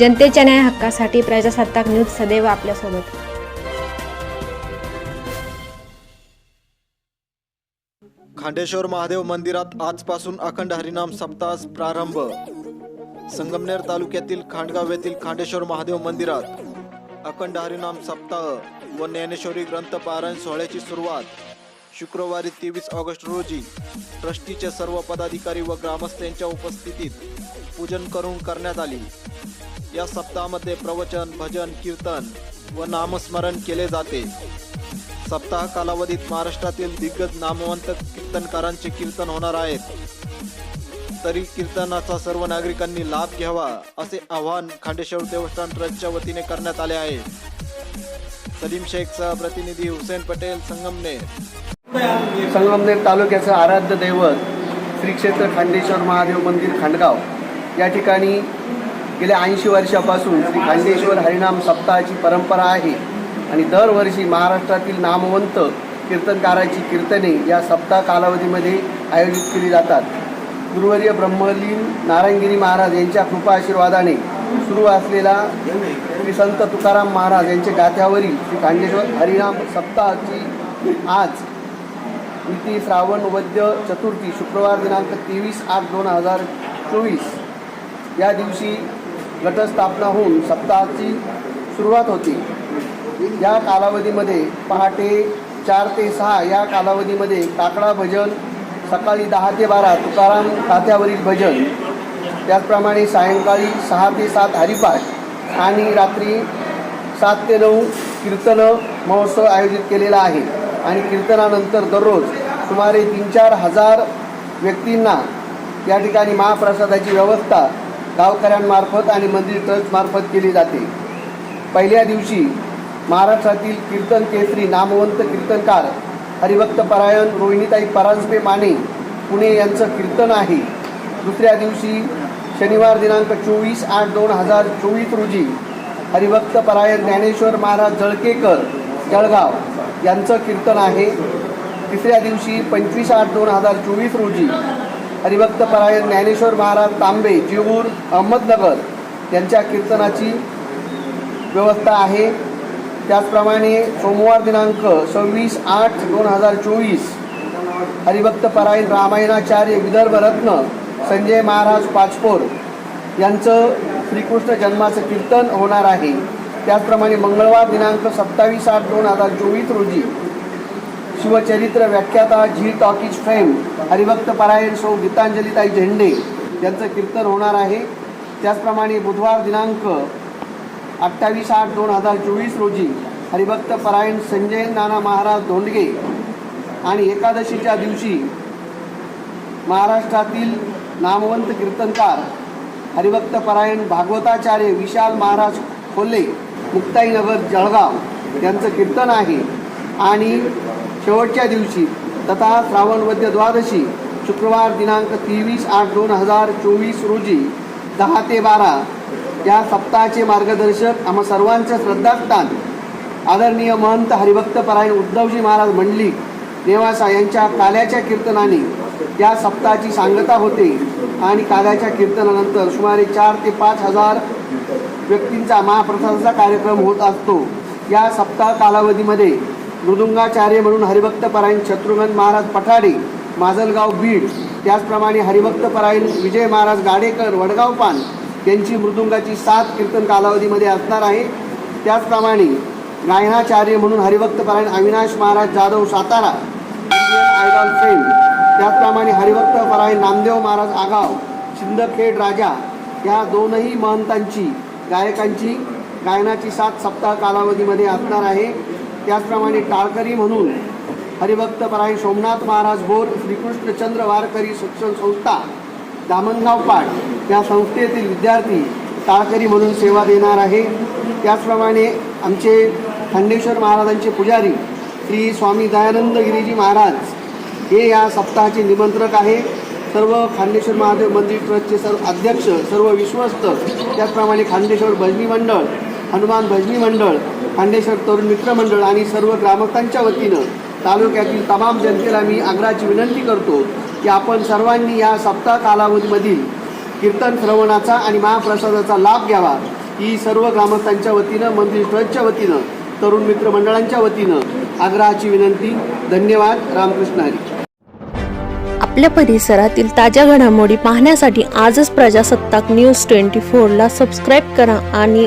जनतेच्या न्याय हक्कासाठी प्रजासत्ताक न्यूज सदैव आपल्यासोबत. खांडेश्वर महादेव मंदिरात आजपासून अखंड हरिनाम सप्ताह प्रारंभ. संगमनेर तालुक्यातील खांडगाव येथील खांडेश्वर महादेव मंदिरात अखंड हरिनाम सप्ताह व ज्ञानेश्वरी ग्रंथ पारायण सोहळ्याची सुरुवात शुक्रवारी तेवीस ऑगस्ट रोजी ट्रस्टीचे सर्व पदाधिकारी व ग्रामस्थांच्या उपस्थितीत पूजन करून करण्यात आली. या सप्ताहामध्ये प्रवचन भजन कीर्तन व नामस्मरण केले जाते. सप्ताह कालावधीत महाराष्ट्रातील दिग्गज नामवंत कीर्तनकारांचे कीर्तन होणार आहेत. तरी कीर्तनाचा सर्व नागरिकांनी लाभ घ्यावा असे आवाहन खांडेश्वर देवस्थान ट्रस्टच्या वतीने करण्यात आले आहे. सलीम शेखचा प्रतिनिधी हुसेन पटेल संगमनेर. संगमनेर तालुक्याचं आराध्य दैवत श्री क्षेत्र खांडेश्वर महादेव मंदिर खांडगाव. या ठिकाणी गेल्या ऐंशी वर्षापासून श्री खांडेश्वर हरिनाम सप्ताहाची परंपरा आहे. आणि दरवर्षी महाराष्ट्रातील नामवंत कीर्तनकाराची कीर्तने या सप्ताह कालावधीमध्ये आयोजित केली जातात. गुरुवर्य ब्रह्मलीन नारायणगिरी महाराज यांच्या कृपा आशीर्वादाने सुरू असलेला श्री संत तुकाराम महाराज यांच्या गाथ्यावरील श्री खांडेश्वर हरिनाम सप्ताहाची आज मिती श्रावण वद्य चतुर्थी शुक्रवार दिनांक तेवीस आठ दोन हजार चोवीस या दिवशी गटस्थापना होऊन सप्ताहाची सुरुवात होती. या कालावधीमध्ये पहाटे चार ते सहा या कालावधीमध्ये काकडा भजन सकाळी दहा ते बारा तुकाराम तात्यावरील भजन त्याचप्रमाणे सायंकाळी सहा ते सात हरिपाठ आणि रात्री सात ते नऊ कीर्तन महोत्सव आयोजित केलेला आहे. आणि कीर्तनानंतर दररोज सुमारे तीन चार हजार व्यक्तींना या ठिकाणी महाप्रसादाची व्यवस्था गावकऱ्यांमार्फत आणि मंदिर ट्रस्टमार्फत केली जाते. पहिल्या दिवशी महाराष्ट्रातील कीर्तन केसरी नामवंत कीर्तनकार हरिभक्त परायण रोहिणीताई परांजपे माने पुणे यांचं कीर्तन आहे. दुसऱ्या दिवशी शनिवार दिनांक चोवीस आठ दोन हजार चोवीस रोजी हरिभक्त परायण ज्ञानेश्वर महाराज जळकेकर जळगाव यांचं कीर्तन आहे. तिसऱ्या दिवशी पंचवीस आठ दोन हजार चोवीस रोजी हरिभक्त परायण ज्ञानेश्वर महाराज तांबे जिऊर अहमदनगर यांच्या कीर्तनाची व्यवस्था आहे. त्याचप्रमाणे सोमवार दिनांक सव्वीस आठ दोन हजार चोवीस हरिभक्त परायण रामायणाचार्य विदर्भ रत्न संजय महाराज पाचपोर यांचं श्रीकृष्ण जन्माचं कीर्तन होणार आहे. त्याचप्रमाणे मंगळवार दिनांक सत्तावीस आठ दोन हजार चोवीस रोजी शिवचरित्र व्याख्याता झी टॉकीज फेम हरिभक्त परायण सौ गीतांजलीताई झेंडे यांचं कीर्तन होणार आहे. त्याचप्रमाणे बुधवार दिनांक अठ्ठावीस आठ दोन हजार चोवीस रोजी हरिभक्त परायण संजय नाना महाराज धोंडगे आणि एकादशीच्या दिवशी महाराष्ट्रातील नामवंत कीर्तनकार हरिभक्त परायण भागवताचार्य विशाल महाराज खोले मुक्ताईनगर जळगाव यांचं कीर्तन आहे. आणि शेवटच्या दिवशी तथा श्रावणवद्य द्वादशी शुक्रवार दिनांक तेवीस आठ दोन हजार चोवीस रोजी दहा ते बारा या सप्ताहाचे मार्गदर्शक आम्हा सर्वांचं श्रद्धास्थान आदरणीय महंत हरिभक्त परायण उद्धवजी महाराज मंडलिक नेवासा यांच्या काल्याच्या कीर्तनाने या सप्ताहाची सांगता होते आणि काल्याच्या कीर्तनानंतर सुमारे चार ते पाच हजार व्यक्तींचा महाप्रसादाचा कार्यक्रम होत असतो. या सप्ताह कालावधीमध्ये मृदुंगाचार्य म्हणून हरिभक्त परायण शत्रुघ्न महाराज पठाडे माजलगाव बीड त्याचप्रमाणे हरिभक्त परायण विजय महाराज गाडेकर वडगाव पान यांची मृदुंगाची सात कीर्तन कालावधीमध्ये असणार आहे. त्याचप्रमाणे गायनाचार्य म्हणून हरिभक्त परायण Avinash Maharaj Jadhav Satara Indian Idol fame त्याचप्रमाणे हरिभक्त परायण नामदेव महाराज आगाव शिंदखेड राजा या दोनही महंतांची गायकांची गायनाची सात सप्ताह कालावधीमध्ये असणार आहे. त्याचप्रमाणे टाळकरी म्हणून हरिभक्त परायण सोमनाथ महाराज बोर श्रीकृष्णचंद्र वारकरी शिक्षण संस्था दामणगाव पाठ या संस्थेतील विद्यार्थी टाळकरी म्हणून सेवा देणार आहे. त्याचप्रमाणे आमचे खंडेश्वर महाराजांचे पुजारी श्री स्वामी दयानंद गिरीजी महाराज हे या सप्ताहाचे निमंत्रक आहे. सर्व खांडेश्वर महादेव मंदिर ट्रस्टचे सर्व अध्यक्ष सर्व विश्वस्त त्याचप्रमाणे खांडेश्वर भजनी मंडळ हनुमान भजनी मंडळ खांडेश्वर तरुण मित्र मंडळ आणि सर्व ग्रामस्थांच्या वतीनं तालुक्यातील तमाम जनतेला मी आग्रहाची विनंती करतो की आपण सर्वांनी या सप्ताह कालावधीमधील कीर्तन श्रवणाचा आणि महाप्रसादाचा लाभ घ्यावा. ही सर्व ग्रामस्थांच्या वतीनं मंदिर ट्रस्टच्या वतीनं तरुण मित्र मंडळांच्या वतीनं आग्रहाची विनंती. धन्यवाद. रामकृष्ण हरी. आपल्या परिसरातील ताज्या घडामोडी पाहण्यासाठी आजच प्रजासत्ताक न्यूज ट्वेंटी फोरला सबस्क्राईब करा आणि